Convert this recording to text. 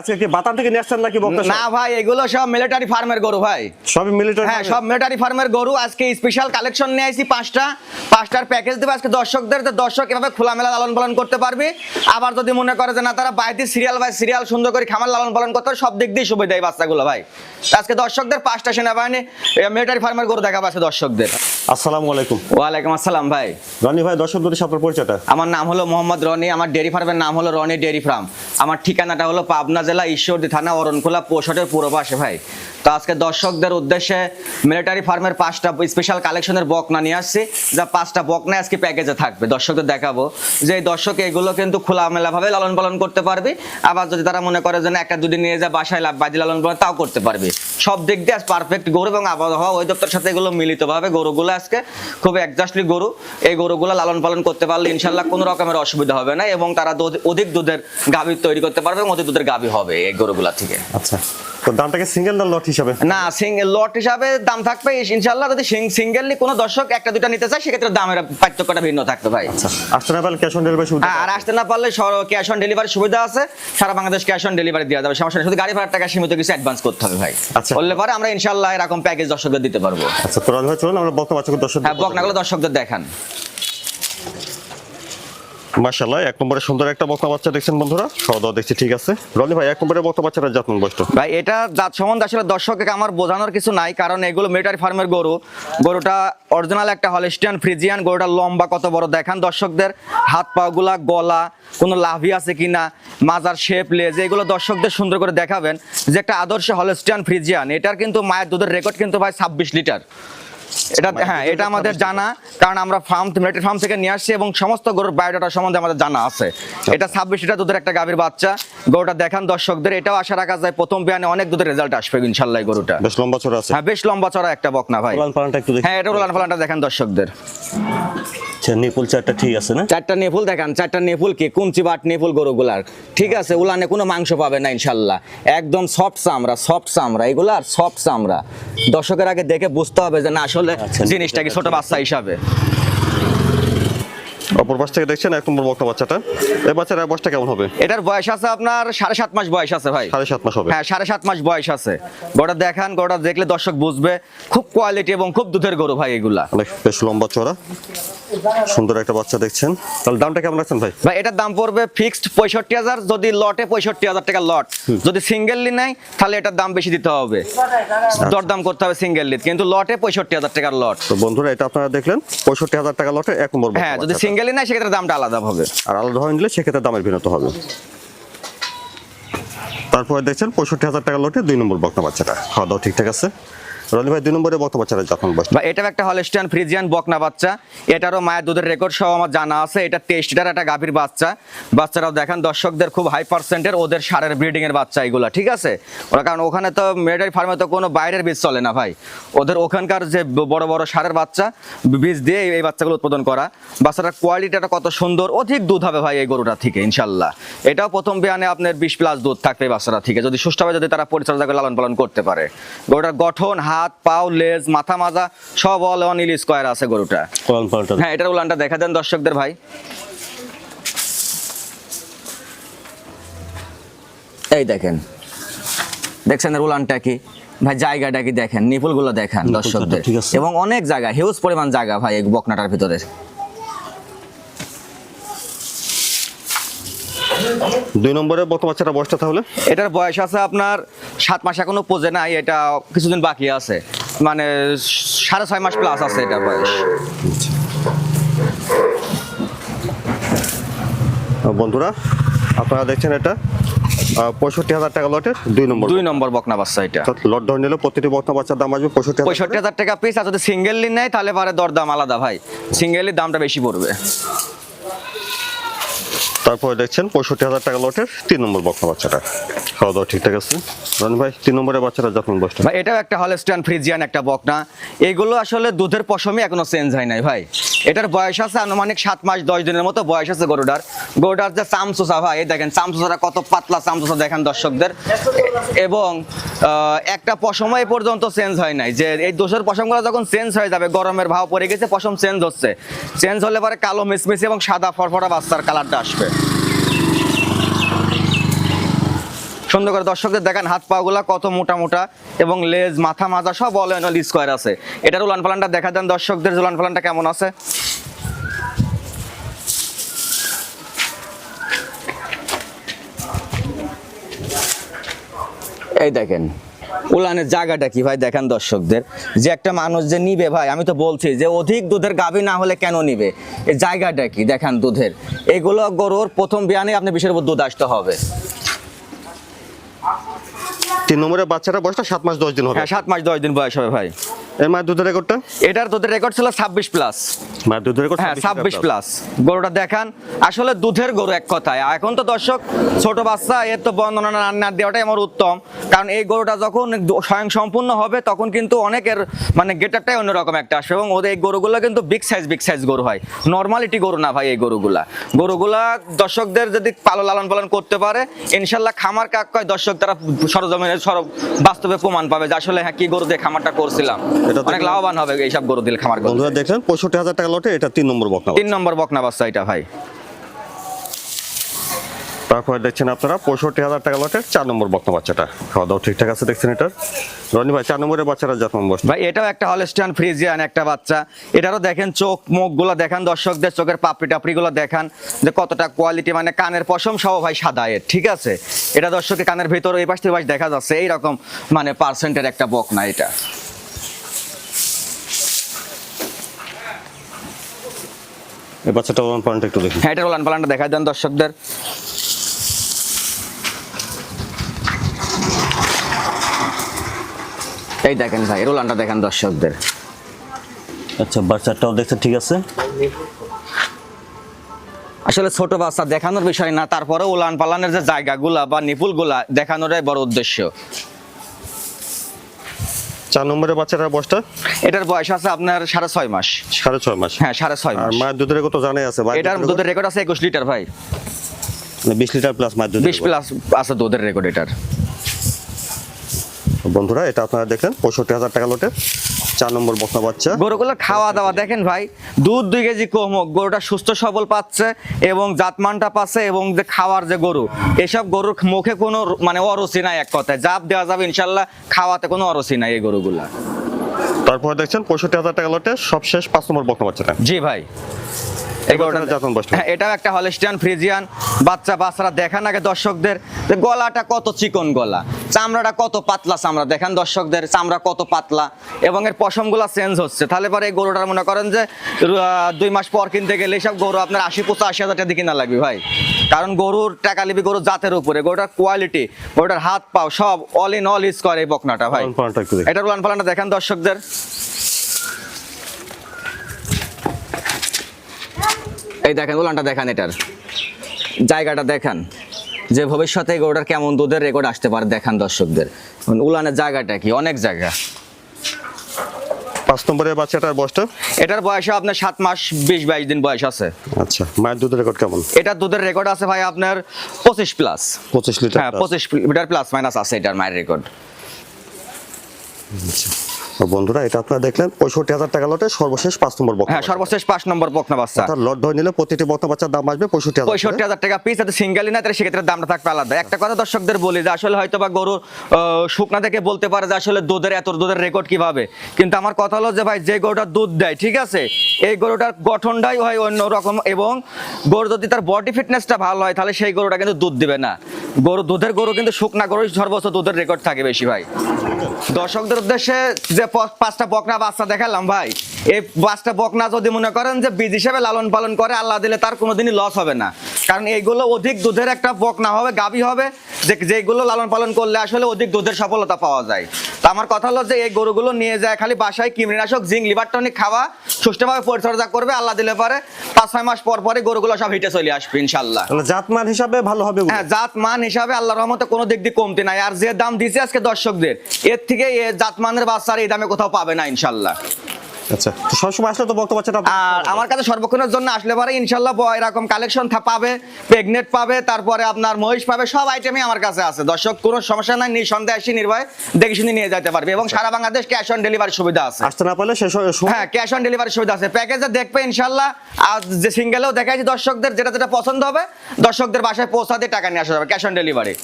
আজকে কি বাতান থেকে নিয়ে আসছেন নাকি বক্তা না ভাই এগুলো সব মিলিটারি ফার্মের গরু ভাই। সবই মিলিটারি হ্যাঁ সব মিলিটারি ফার্মের গরু। আজকে স্পেশাল কালেকশন নিয়ে পাঁচটা। পাঁচটার প্যাকেজ দেবে। আজকে দর্শকদের তো দর্শক এভাবে খোলামেলা লালন পালন করতে পারবে। আবার যদি মনে করে যে না তারা বাড়িতে সিরিয়াল বাই সিরিয়াল সুন্দর করে খামার লালন পালন করতে সব দিক দিয়ে সুবিধা এই বাচ্চাগুলো ভাই। আজকে দর্শকদের পাঁচটা সেনাবাহিনী মিলিটারি ফার্মের গরু দেখাবো আজকে দর্শকদের। আসসালামু আলাইকুম। ওয়ালাইকুম আসসালাম ভাই। রনি ভাই দর্শক যদি আপনার পরিচয়টা? আমার নাম হলো মোহাম্মদ রনি। আমার ডেয়ারি ফার্মের নাম হলো রনি ডেয়ারি ফার্ম আমার ঠিকানাটা হলো পাবনা জেলা ঈশ্বরদী থানা, অরণখোলা পোষটের পুরো পাশে ভাই। তো আজকে দর্শকদের উদ্দেশ্যে মিলিটারি ফার্মের পাঁচটা স্পেশাল কালেকশনের বকনা নিয়ে আসছি। যা পাঁচটা বকনা আজকে প্যাকেজে থাকবে। দর্শকদের দেখাবো যে এই দর্শক এগুলো কিন্তু খোলামেলাভাবে লালন পালন করতে পারবে। আবার যদি তারা মনে করে যে একটা দুটি নিয়ে যা বাসায় লাভ বাজি লালন পালন, তাও করতে পারবে। সব দিক দিয়ে পারফেক্ট গরু এবং আবহাওয়া ওই দপ্তরের সাথে এগুলো মিলিত মিলিতভাবে গরুগুলো আজকে খুব একজাস্টলি গরু। এই গরুগুলো লালন পালন করতে পারলে ইনশাল্লাহ কোনো রকমের অসুবিধা হবে না এবং তারা অধিক দুধের গাভী তৈরি করতে পারবে এবং অধিক দুধের গাভী হবে এই গরুগুলা থেকে। আচ্ছা। তো দামটাকে সিঙ্গেল লট হিসাবে? না সিঙ্গেল লট হিসাবে দাম থাকবে ইনশাল্লাহ যদি সিঙ্গেলি কোনো দর্শক একটা দুটা নিতে চায় সেক্ষেত্রে দামের পার্থক্যটা ভিন্ন থাকবে ভাই। আচ্ছা আসতে না পারলে ক্যাশ অন ডেলিভারি সুবিধা হ্যাঁ, আর আসতে না পারলে ক্যাশ অন ডেলিভারি সুবিধা আছে সারা বাংলাদেশ ক্যাশ অন ডেলিভারি দেওয়া যাবে সমস্যা নেই শুধু গাড়ি ভাড়ার টাকা সীমিত কিছু অ্যাডভান্স করতে হবে ভাই। আচ্ছা। বললে পরে আমরা ইনশাল্লাহ এরকম প্যাকেজ দর্শকদের দিতে পারব। আচ্ছা তো চলুন আমরা বক্তা বাচ্চাকে দর্শক হ্যাঁ বকনাগুলো দর্শকদের দেখান। মাশাআল্লাহ, এক নম্বরে সুন্দর একটা বক্তা বাচ্চা দেখছেন বন্ধুরা। দাওয়া দেখছি, ঠিক আছে। রনি ভাই, এক নম্বরে বক্তা বাচ্চাটা যত্ন বসতো ভাই, এটা জাত সম্বন্ধে আসলে দর্শককে আমার বোঝানোর কিছু নাই, কারণ এগুলো মিলিটারি ফার্মের গরু। গরুটা অরিজিনাল একটা হলিস্টিয়ান ফ্রিজিয়ান গরুটা লম্বা, কত বড় দেখান দর্শকদের। হাত পাগুলা, গলা, কোনো লাভি আছে কিনা, মাজার শেপ লেজ এগুলো দর্শকদের সুন্দর করে দেখাবেন। যে একটা আদর্শ হলিস্টিয়ান ফ্রিজিয়ান এটার কিন্তু মায়ের দুধের রেকর্ড কিন্তু ভাই ছাব্বিশ লিটার। এটা হ্যাঁ এটা আমাদের জানা কারণ আমরা ফার্ম মিলিটারি ফার্ম থেকে নিয়ে আসছি এবং সমস্ত গরুর বায়োডাটা সম্বন্ধে আমাদের জানা আছে। এটা ছাব্বিশ লিটার দুধের একটা গাভীর বাচ্চা। গরুটা দেখান দর্শকদের এটাও আশা রাখা যায় প্রথম বিয়ানে অনেক দুধের রেজাল্ট আসবে ইনশাল্লাহ গরুটা। বেশ লম্বা চড়া আছে। হ্যাঁ বেশ লম্বা চড়া একটা বকনা ভাই। হ্যাঁ এটা উলান ফালানটা দেখান দর্শকদের। আচ্ছা চারটা ঠিক আছে না? চারটা নেফুল দেখান চারটা নেফুল কি কুঞ্চি বাট নেফুল গরুগুলার। ঠিক আছে উলানে কোনো মাংস পাবে না ইনশাল্লাহ। একদম সফট চামড়া সফট চামড়া এগুলার সফট চামড়া। দর্শকের আগে দেখে বুঝতে হবে যে না আসলে জিনিসটাকে জিনিসটা কি ছোট বাচ্চা হিসাবে? অপর পাশ থেকে দেখছেন এক নম্বর বক্তা বাচ্চাটা। এই বাচ্চার বয়সটা কেমন হবে? এটার বয়স আছে আপনার সাড়ে সাত মাস বয়স আছে ভাই। সাড়ে সাত মাস হবে। হ্যাঁ সাড়ে সাত মাস বয়স আছে। গোটা দেখান গোটা দেখলে দর্শক বুঝবে। খুব কোয়ালিটি এবং খুব দুধের গরু ভাই এগুলা। বেশ লম্বা চড়া সুন্দর একটা বাচ্চা দেখছেন। তাহলে দামটা কেমন রাখছেন ভাই? ভাই এটার দাম পড়বে ফিক্সড পঁয়ষট্টি হাজার যদি লটে পঁয়ষট্টি হাজার টাকা লট যদি সিঙ্গেললি নেয় তাহলে এটার দাম বেশি দিতে হবে। দরদাম করতে হবে সিঙ্গেললি কিন্তু লটে পঁয়ষট্টি হাজার টাকার লট তো বন্ধুরা এটা আপনারা দেখলেন পঁয়ষট্টি হাজার টাকা লটে এক নম্বর হ্যাঁ যদি নাই নেয় সেক্ষেত্রে দামটা আলাদা হবে। আর আলাদা হয়ে নিলে সেক্ষেত্রে দামের ভিন্নতা হবে। তারপরে দেখছেন, পঁয়ষট্টি হাজার টাকা লটে দুই নম্বর বক্তা বাচ্চাটা। খাওয়া দাওয়া ঠিকঠাক আছে? রনি ভাই দুই নম্বরে বক্তা বাচ্চাটা যখন বসছে বা এটাও একটা হলস্টিয়ান ফ্রিজিয়ান বকনা বাচ্চা। এটারও মায়ের দুধের রেকর্ড সহ আমার জানা আছে। এটা টেস্ট এটার একটা গাভীর বাচ্চা। বাচ্চারাও দেখান, দর্শকদের খুব হাই পার্সেন্টের ওদের সারের ব্রিডিং এর বাচ্চা এগুলা, ঠিক আছে? ওরা কারণ ওখানে তো মিলিটারি ফার্মে তো কোনো বাইরের বীজ চলে না ভাই। ওদের ওখানকার যে বড় বড় সারের বাচ্চা বীজ দিয়ে এই বাচ্চাগুলো উৎপাদন করা। বাচ্চাটার কোয়ালিটিটা কত সুন্দর, অধিক দুধ হবে ভাই এই গরুটা থেকে, ইনশাল্লাহ। এটাও প্রথম বিয়ানে আপনার বিশ প্লাস দুধ থাকবে বাচ্চারা থেকে। যদি সুষ্ঠুভাবে যদি তারা পরিচর্যা করে লালন পালন করতে পারে। গরুটার গঠন হাত পাও লেজ মাথা মাজা সব অল অন ইল স্কোয়ার আছে গরুটা। হ্যাঁ এটার উলানটা দেখা দেন দর্শকদের ভাই। এই দেখেন। দেখছেন এর উলানটা কি? ভাই জায়গাটা কি দেখেন? নিপুলগুলো দেখেন দর্শকদের। এবং অনেক জায়গা হিউজ পরিমাণ জায়গা ভাই বকনাটার ভিতরে। দুই নম্বরে বক্তা বাচ্চাটা বয়সটা তাহলে? এটার বয়স আছে আপনার সাত মাস এখনও পোজে নাই এটা কিছুদিন বাকি আছে। মানে সাড়ে ছয় মাস প্লাস আছে এটার বয়স। বন্ধুরা আপনারা দেখছেন এটা পঁয়ষট্টি হাজার টাকা লটের দুই নম্বর দুই নম্বর বকনা বাচ্চা এটা। লট ধরে নিলে প্রতিটি বক্তা বাচ্চার দাম আসবে পঁয়ষট্টি হাজার পঁয়ষট্টি হাজার টাকা পিস আর যদি সিঙ্গেলি নেয় তাহলে পরে দরদাম আলাদা ভাই। সিঙ্গেলির দামটা বেশি পড়বে। তারপরে দেখছেন পঁয়ষট্টি হাজার টাকা লটের তিন নম্বর বক্তা বাচ্চাটা। খাওয়া দাওয়া ঠিকঠাক আছে? ভাই, তিন নম্বরের বাচ্চাটা যত্ন বসটা ভাই, এটাও একটা হলস্টান ফ্রিজিয়ান একটা বকনা এগুলো আসলে দুধের পশমে এখনও চেঞ্জ হয় নাই ভাই। এটার বয়স আছে আনুমানিক সাত মাস, দশ দিনের মতো বয়স আছে গরুটার। গরুটার যে চামচোসা ভাই দেখেন, চামচোসাটা কত পাতলা চামচোসা দেখেন দর্শকদের। এবং একটা পশম এই পর্যন্ত চেঞ্জ হয় নাই। যে এই দোষের পশমগুলো যখন চেঞ্জ হয়ে যাবে, গরমের ভাব পড়ে গেছে, পশম চেঞ্জ হচ্ছে। চেঞ্জ হলে পরে কালো মিসমিসি এবং সাদা ফরফরা বাচ্চার কালারটা আসবে। সুন্দর করে দর্শকদের দেখেন, হাত পা গুলা কত মোটা মোটা এবং লেজ, মাথা মাজা, সব অল অল স্কোয়ার আছে। এটার উলান পালানটা দেখা দেন দর্শকদের উলান পালানটা কেমন আছে। এই দেখেন, উলানের জায়গাটা কি ভাই? দেখেন দর্শকদের, যে একটা মানুষ যে নিবে ভাই, আমি তো বলছি যে অধিক দুধের গাভী না হলে কেন নিবে? এই জায়গাটা কি? দেখেন দুধের। এগুলো গরুর প্রথম বিয়ানে আপনি বিশের উপর দুধ আসতে হবে। তিন নম্বরের বাচ্চাটা বয়সটা সাত মাস দশ দিন হবে। হ্যাঁ সাত মাস দশ দিন বয়স হবে ভাই। মায়ের দুধের রেকর্ডটা? এটার দুধের রেকর্ড ছিল ছাব্বিশ প্লাস। মায়ের দুধের রেকর্ড হ্যাঁ ছাব্বিশ প্লাস। গরুটা দেখান। আসলে দুধের গরু এক কথায়। এখন তো দর্শক ছোট বাচ্চা এর তো বর্ণনা না দেওয়াটাই আমার উত্তম। কারণ এই গরুটা যখন স্বয়ং সম্পূর্ণ হবে তখন কিন্তু অনেকের মানে গেটারটাই অন্যরকম একটা আসবে। এবং ওদের এই গরুগুলো কিন্তু বিগ সাইজ বিগ সাইজ গরু হয়। নর্মালিটি গরু না ভাই এই গরুগুলা। গরুগুলা দর্শকদের যদি পালো লালন পালন করতে পারে ইনশাল্লাহ খামার কাক কয় দর্শক তারা সরজমিনে সর বাস্তবে প্রমাণ পাবে যে আসলে হ্যাঁ কি গরু দিয়ে খামারটা করছিলাম। এটা অনেক লাভবান হবে এইসব গরু দিলে খামার বন্ধুরা দেখলেন পঁয়ষট্টি হাজার টাকা লটে এটা তিন নম্বর বকনা তিন নম্বর বকনা বাচ্চা এটা ভাই। তারপরে দেখছেন আপনারা পঁয়ষট্টি হাজার টাকা লটের চার নম্বর বকনা বাচ্চাটা। খাওয়া দাওয়া ঠিকঠাক আছে দেখছেন এটার? রনি ভাই চার নম্বরের বাচ্চাটা যত নম্বর ভাই এটাও একটা হলস্টিয়ান ফ্রিজিয়ান একটা বাচ্চা। এটারও দেখেন চোখ মুখগুলো দেখান দর্শকদের চোখের পাপড়ি টাপড়ি গুলো দেখান যে কতটা কোয়ালিটি মানে কানের পশম সহ ভাই সাদা এর ঠিক আছে? এটা দর্শকের কানের ভিতরে এই পাশ থেকে পাশ দেখা যাচ্ছে এইরকম মানে পার্সেন্টের একটা বক না এটা। এই বাচ্চাটা ওয়ান পয়েন্ট একটু দেখি। হ্যাঁ এটার উলান পালানটা দেখা দেন দর্শকদের। এই দেখেন ভাই এর উলানটা দেখেন দর্শকদের। আচ্ছা বাচ্চাটাও দেখছেন ঠিক আছে? আসলে ছোট বাচ্চা দেখানোর বিষয় না তারপরে উলান পালানের যে জায়গাগুলা বা নিপুলগুলা দেখানোটাই বড় উদ্দেশ্য। চার নম্বরের বাচ্চাটার বয়সটা? এটার বয়স আছে আপনার সাড়ে ছয় মাস। সাড়ে ছয় মাস। হ্যাঁ সাড়ে ছয় মাস। মায়ের দুধের রেকর্ড তো জানাই আছে এটার দুধের দুধের রেকর্ড? আছে একুশ লিটার ভাই। মানে বিশ লিটার প্লাস মায়ের দুধ বিশ প্লাস আছে দুধের রেকর্ড এটার। বন্ধুরা এটা আপনারা দেখলেন পঁয়ষট্টি হাজার টাকা লটে। চার নম্বর বকনা বাচ্চা। গরুগুলো খাওয়া দাওয়া দেখেন ভাই দুধ দুই কেজি কম হোক গরুটা সুস্থ সবল পাচ্ছে এবং জাতমানটা পাচ্ছে এবং যে খাওয়ার যে গরু এসব গরুর মুখে কোনো মানে অরুচি নাই এক কথায়। জাপ দেওয়া যাবে ইনশাল্লাহ খাওয়াতে কোনো অরুচি নাই এই গরুগুলা। তারপর দেখছেন পঁয়ষট্টি হাজার টাকা লটে সবশেষ পাঁচ নম্বর বকনা বাচ্চাটা। জি ভাই। হ্যাঁ এটাও একটা হলিস্টিয়ান ফ্রিজিয়ান বাচ্চা বাচ্চারা দেখান আগে দর্শকদের যে গলাটা কত চিকন গলা চামড়াটা কত পাতলা চামড়া দেখান দর্শকদের চামড়া কত পাতলা এবং এর পশমগুলা চেঞ্জ হচ্ছে। তাহলে পরে এই গরুটার মনে করেন যে দুই মাস পর কিনতে গেলে সব গরু আপনার আশি পঁচাশি হাজার টাকা কিনা লাগবে ভাই। কারণ গরুর টাকা লিবি গরুর জাতের উপরে গরুটার কোয়ালিটি গরুটার হাত পাও সব অল ইন অল ইজ করে এই বকনাটা ভাই। এটা উলান পালানটা দেখান দর্শকদের। এই দেখেন উলানটা দেখান এটার। জায়গাটা দেখান যে ভবিষ্যতে গরুটার কেমন দুধের রেকর্ড আসতে পারে দেখান দর্শকদের। উলানের জায়গাটা কি? অনেক জায়গা। পাঁচ নম্বরের বাচ্চাটার বয়সটা এটার বয়স আপনার সাত মাস বিশ বাইশ দিন বয়স আছে। আচ্ছা মায়ের দুধের রেকর্ড কেমন? দুধের রেকর্ড আছে ভাই আপনার পঁচিশ প্লাস পঁচিশ লিটার হ্যাঁ পঁচিশ লিটার প্লাস মাইনাস আছে এটার মায়ের রেকর্ড তো বন্ধুরা এটা আপনারা দেখলেন পঁয়ষট্টি হাজার টাকা লটে সর্বশেষ পাঁচ নম্বর হ্যাঁ সর্বশেষ পাঁচ নম্বর বকনা বাচ্চা। অর্থাৎ লট ধরে নিলে প্রতিটি বকনা বাচ্চার দাম আসবে পঁয়ষট্টি হাজার পঁয়ষট্টি হাজার টাকা পিস সিঙ্গেলই না তাহলে সেক্ষেত্রে দামটা থাকবে আলাদা। একটা কথা দর্শকদের বলি যে আসলে হয়তো বা গরু শুকনা থেকে বলতে পারে যে আসলে দুধের এত দুধের রেকর্ড কীভাবে? কিন্তু আমার কথা হলো যে ভাই যে গরুটা দুধ দেয় ঠিক আছে? এই গরুটার গঠনটাই হয় অন্য রকম এবং গরু যদি তার বডি ফিটনেসটা ভালো হয় তাহলে সেই গরুটা কিন্তু দুধ দিবে না। গরু দুধের গরু কিন্তু শুকনা গরু সর্বোচ্চ দুধের রেকর্ড থাকে বেশি ভাই। দর্শকদের উদ্দেশ্যে যে পাঁচটা বকনা বাচ্চা দেখালাম ভাই। এই পাঁচটা বকনা যদি মনে করেন যে বীজ হিসেবে লালন পালন করে, আল্লাহ দিলে তার কোনোদিনই লস হবে না। কারণ এইগুলো অধিক দুধের একটা বকনা হবে, গাভী হবে। যে যেগুলো লালন পালন করলে আসলে অধিক দুধের সফলতা পাওয়া যায়। তো আমার কথা হলো যে এই গরুগুলো নিয়ে যায় খালি বাসায় কৃমিনাশক জিঙ্ক লিভার টনিক খাওয়া সুষ্ঠুভাবে পরিচর্যা করবে আল্লাহ দিলে পারে পাঁচ ছয় মাস পর পরে গরুগুলো সব হিটে চলে আসবে ইনশাল্লাহ জাত মান হিসাবে ভালো হবে হ্যাঁ জাত মান হিসাবে আল্লাহ রহমতে কোনো দিক দিয়ে কমতি নাই। আর যে দাম দিছে আজকে দর্শকদের এর থেকে এ জাত মানের বাচ্চার এই দামে কোথাও পাবে না ইনশাল্লাহ আচ্ছা সবসময় আসলে তো বকনা বাচ্চাটা আর আমার কাছে সর্বক্ষণের জন্য আসলে পরে ইনশাল্লাহ ব- এরকম কালেকশন পাবে প্রেগনেট পাবে তারপরে আপনার মহিষ পাবে সব আইটেমই আমার কাছে আছে। দর্শক কোনো সমস্যা নাই নিঃসন্দেহে আসি নির্ভয় দেখে শুনে নিয়ে যেতে পারবে এবং সারা বাংলাদেশ ক্যাশ অন ডেলিভারি সুবিধা আছে। আসতে না পারলে হ্যাঁ ক্যাশ অন ডেলিভারি সুবিধা আছে। প্যাকেজে দেখবে ইনশাল্লাহ আর যে সিঙ্গেলেও দেখাইছি দর্শকদের যেটা যেটা পছন্দ হবে দর্শকদের বাসায় পৌঁছাতে টাকা নিয়ে আসা যাবে ক্যাশ অন ডেলিভারি